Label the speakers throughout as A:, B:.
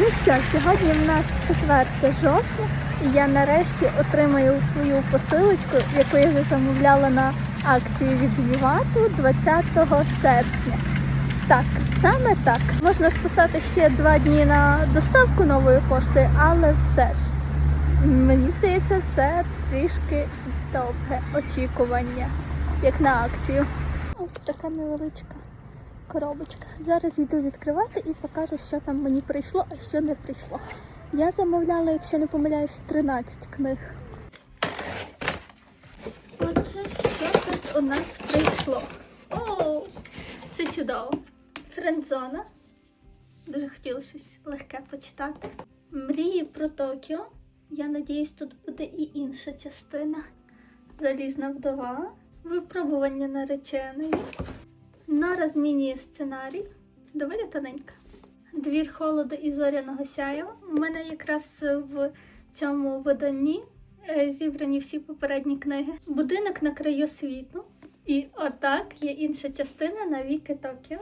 A: Ну що, сьогодні в нас 4 жовтня, і я нарешті отримаю свою посилочку, яку я вже замовляла на акції від Вівату 20 серпня. Так, саме так. Можна списати ще два дні на доставку нової пошти, але все ж. Мені здається, це трішки довге очікування, як на акцію. Ось така невеличка коробочка. Зараз йду відкривати і покажу, що там мені прийшло, а що не прийшло. Я замовляла, якщо не помиляюсь, 13 книг. Отже, що тут у нас прийшло? О, це чудово. Френдзона. Дуже хотіла щось легке почитати. Мрії про Токіо. Я надіюсь, тут буде і інша частина. Залізна вдова. Випробування нареченої. Нора змінює сценарій. Доволі тоненька. Двір холоду і зоряного сяєва. У мене якраз в цьому виданні е, зібрані всі попередні книги. Будинок на краю світу. І отак є інша частина навіки Токіо.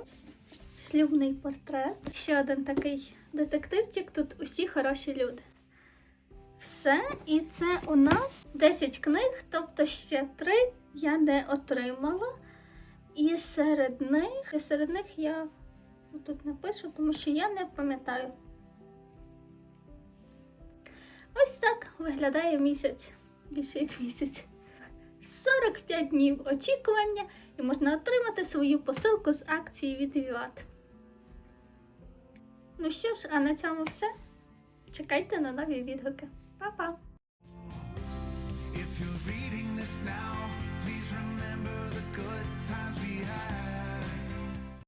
A: Шлюбний портрет. Ще один такий детективчик. Тут усі хороші люди. Все, і це у нас 10 книг, тобто ще 3 я не отримала. І серед них, і серед них я тут напишу, тому що я не пам'ятаю. Ось так виглядає місяць, більше як місяць. 45 днів очікування і можна отримати свою посилку з акції від Віват. Ну що ж, а на цьому все. Чекайте на нові відгуки. Па-па!